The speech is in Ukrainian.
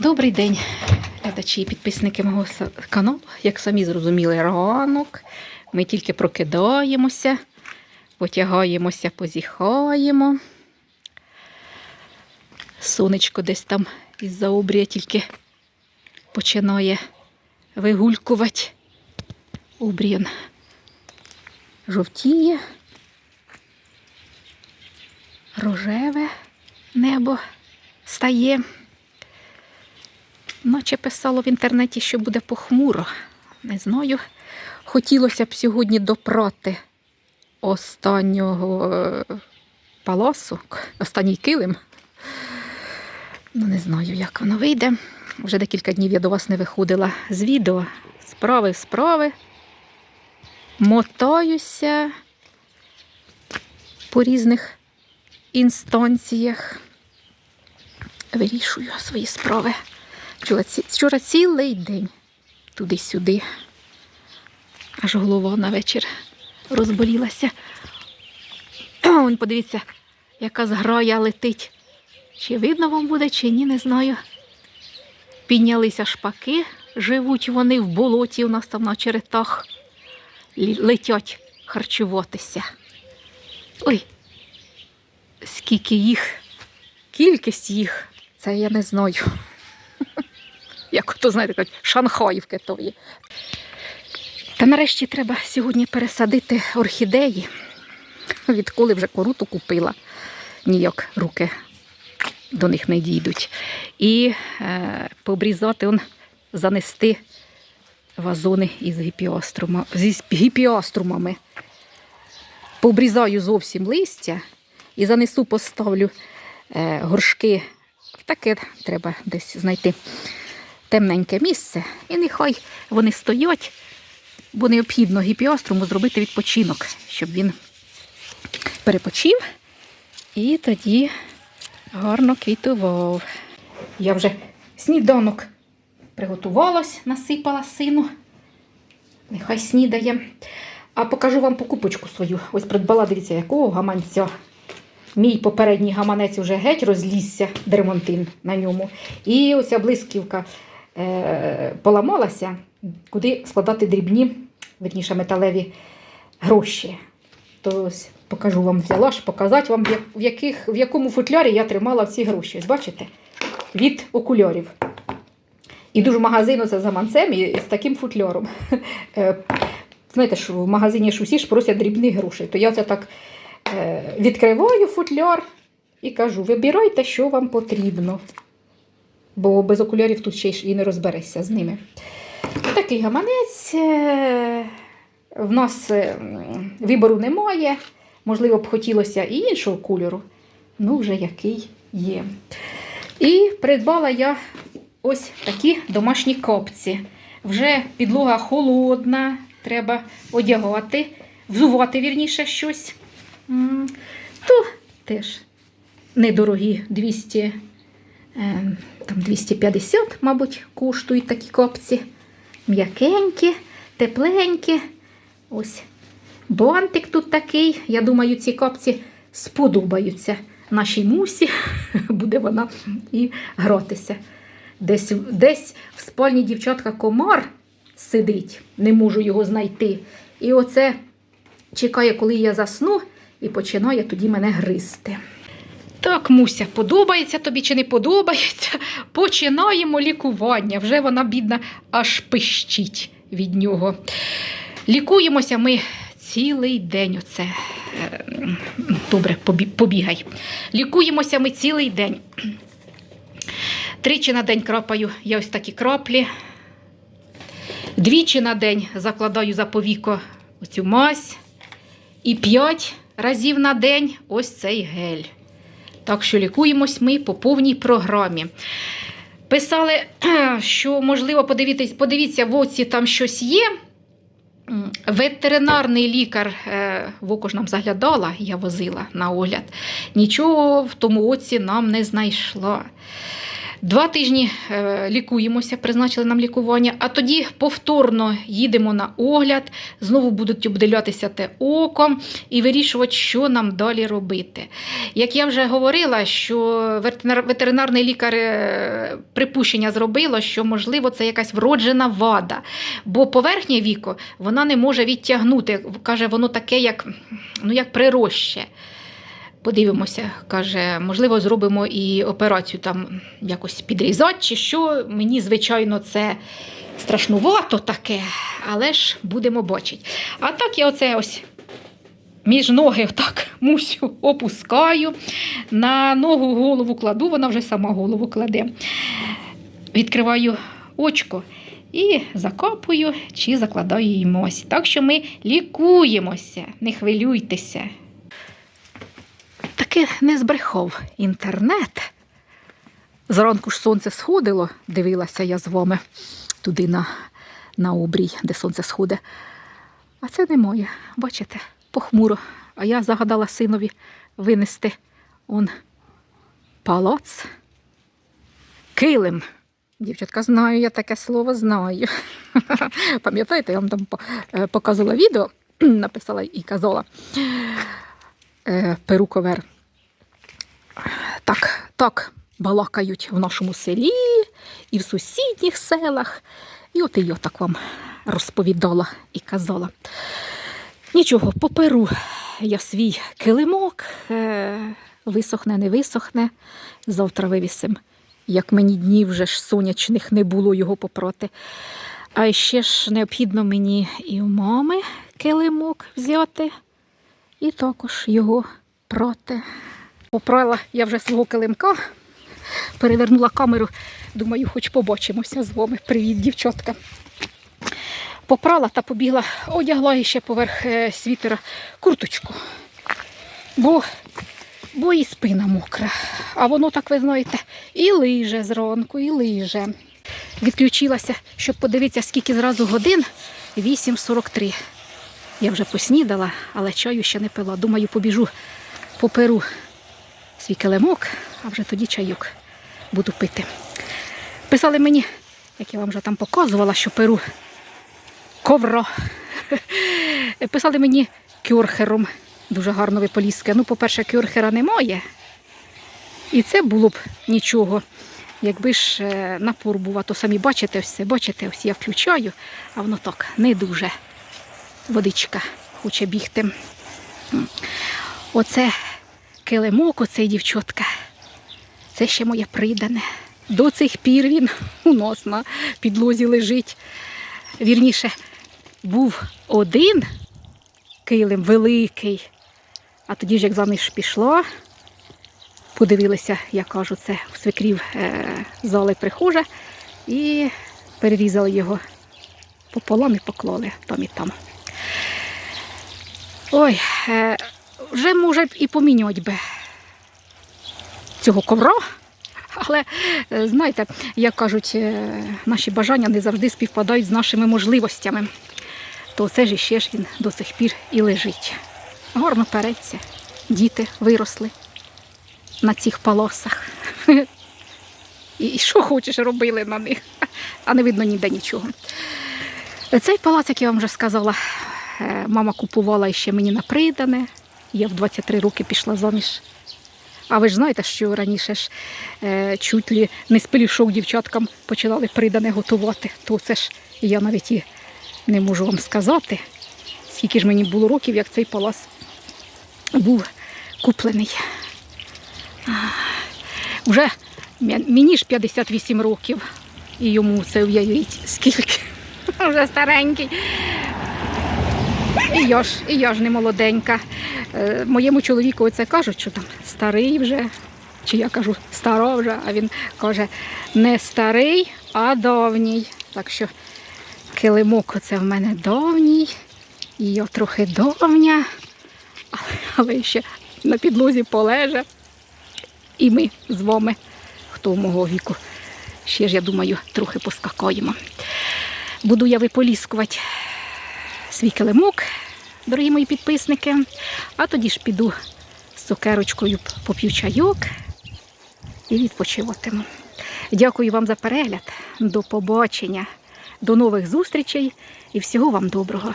Добрий день, глядачі і підписники мого каналу. Як самі зрозуміли, ранок. Ми тільки прокидаємося, потягаємося, позіхаємо. Сонечко десь там із-за обрія тільки починає вигулькувати. Обріян жовтіє, рожеве небо стає. Наче писало в інтернеті, що буде похмуро. Не знаю. Хотілося б сьогодні допрати останнього е, паласу, останній килим. Ну, не знаю, як воно вийде. Вже декілька днів я до вас не виходила з відео. Справи, справи. Мотаюся по різних інстанціях. Вирішую свої справи. Вчора, цілий день туди-сюди. Аж голова на вечір розболілася. Вон, подивіться, яка зграя летить. Чи видно вам буде, чи ні, не знаю. Піднялися шпаки, живуть вони в болоті, у нас там на черетах. Летять харчуватися. Ой, скільки їх, кількість їх, це я не знаю як то знаєте, кажуть, шанхаївки тої. Та нарешті треба сьогодні пересадити орхідеї. Відколи вже коруту купила, ніяк руки до них не дійдуть. І е, пообрізати, он, занести вазони із гіпіаструма, зі гіпіаструмами. Пообрізаю зовсім листя і занесу, поставлю е, горшки. Таке треба десь знайти темненьке місце, і нехай вони стоять, бо необхідно гіпіаструму зробити відпочинок, щоб він перепочив і тоді гарно квітував. Я вже сніданок приготувалась, насипала сину. Нехай снідає. А покажу вам покупочку свою. Ось придбала, дивіться, якого гаманця. Мій попередній гаманець вже геть розлізся, дермонтин на ньому. І оця блисківка поламалася, куди складати дрібні, верніше металеві гроші. То покажу вам, взяла ж показати вам, в яких, в якому футлярі я тримала ці гроші. Ось бачите? Від окулярів. Іду в магазин оце за манцем і з таким футляром. Е, Знаєте, що в магазині ж усі ж просять дрібних грошей. То я це так е, відкриваю футляр і кажу: вибирайте, що вам потрібно. Бо без окулярів тут ще й не розберешся з ними. Такий гаманець. е, В нас е, вибору немає. Можливо, б хотілося і іншого кольору. Ну, вже який є. І придбала я ось такі домашні копці. Вже підлога холодна, треба одягати, взувати вірніше щось. То теж недорогі 200, е, там 250, мабуть, коштують такі копці. М'якенькі, тепленькі. Ось бантик тут такий. Я думаю, ці копці сподобаються нашій мусі. Буде вона і гратися. Десь, десь в спальні дівчатка комар сидить, не можу його знайти. І оце чекає, коли я засну, і починає тоді мене гризти. Так, Муся, подобається тобі чи не подобається? Починаємо лікування. Вже вона, бідна, аж пищить від нього. Лікуємося ми цілий день. Оце. е, Добре, побігай. Лікуємося ми цілий день. Тричі на день крапаю я ось такі краплі. Двічі на день закладаю за повіко оцю мазь. І п'ять разів на день ось цей гель. Так що лікуємось ми по повній програмі. Писали, що можливо подивитись, подивіться, в оці там щось є. Ветеринарний лікар е, в око ж нам заглядала, я возила на огляд. Нічого в тому оці нам не знайшла. Два тижні е, лікуємося, призначили нам лікування, а тоді повторно їдемо на огляд, знову будуть обдивлятися те око і вирішувати, що нам далі робити. Як я вже говорила, що ветеринар- ветеринарний лікар е, припущення зробило, що можливо це якась вроджена вада, бо поверхнє віко вона не може відтягнути. Каже, воно таке, як, ну, як прироще. Подивимося, каже, можливо, зробимо і операцію там якось підрізати, чи що. Мені, звичайно, це страшнувато таке, але ж будемо бачити. А так я оце ось між ноги отак мусю опускаю. На ногу голову кладу, вона вже сама голову кладе. Відкриваю очко і закопую чи закладаю їй мось. Так що ми лікуємося, не хвилюйтеся. Таки не збрехав інтернет. Зранку ж сонце сходило, дивилася я з вами туди на, на обрій, де сонце сходить. А це не моє, бачите, похмуро. А я загадала синові винести он палац, килим. Дівчатка, знаю, я таке слово знаю. Пам'ятаєте, я вам там е, показувала відео, написала і казала е, перуковер. Так, так балакають в нашому селі і в сусідніх селах. І от і я так вам розповідала і казала. Нічого, поперу я свій килимок, е, висохне, не висохне. Завтра вивісим. Як мені днів вже ж сонячних не було його попроти. А ще ж необхідно мені і у мами килимок взяти, і також його проти. Попрала я вже свого килимка, перевернула камеру. Думаю, хоч побачимося з вами. Привіт, дівчатка. Попрала та побігла, одягла ще поверх е, світера курточку. Бо, бо і спина мокра. А воно, так ви знаєте, і лиже зранку, і лиже. Відключилася, щоб подивитися, скільки зразу годин. 8.43. Я вже поснідала, але чаю ще не пила. Думаю, побіжу поперу свій килимок, а вже тоді чайок буду пити. Писали мені, як я вам вже там показувала, що перу ковро. Писали мені кюрхером. Дуже гарно ви поліське. Ну, по-перше, кюрхера немає. І це було б нічого. Якби ж е, напор був, а то самі бачите все, бачите, ось я включаю, а воно так не дуже. Водичка хоче бігти. Оце килимок, оцей дівчотка. Це ще моє придане. До цих пір він у нас на підлозі лежить. Вірніше, був один килим великий. А тоді ж, як заміж пішла, подивилися, я кажу, це в свекрів е, зали прихожа, і перерізали його пополам і поклали там і там. Ой, е, вже може і помінювати би цього ковра. Але е, знаєте, як кажуть, е, наші бажання не завжди співпадають з нашими можливостями. То це ж іще ж він до сих пір і лежить. Гарно переться. Діти виросли на цих полосах. І що хочеш робили на них, а не видно ніде нічого. Цей палац, як я вам вже сказала, мама купувала ще мені на придане. Я в 23 роки пішла заміж. А ви ж знаєте, що раніше ж е, чуть ли не з пелюшок дівчаткам починали придане готувати, то це ж я навіть і не можу вам сказати, скільки ж мені було років, як цей палац був куплений. А, Вже мені ж 58 років, і йому це уявіть, скільки. Вже старенький. І я ж, і я ж не молоденька. Е, моєму чоловіку це кажуть, що там старий вже, чи я кажу стара вже, а він каже, не старий, а давній. Так що килимок оце в мене давній, і я трохи давня, але, ще на підлозі полеже. І ми з вами, хто мого віку, ще ж, я думаю, трохи поскакаємо. Буду я виполіскувати свій килимок, дорогі мої підписники. А тоді ж піду з цукерочкою поп'ю чайок і відпочиватиму. Дякую вам за перегляд. До побачення, до нових зустрічей і всього вам доброго.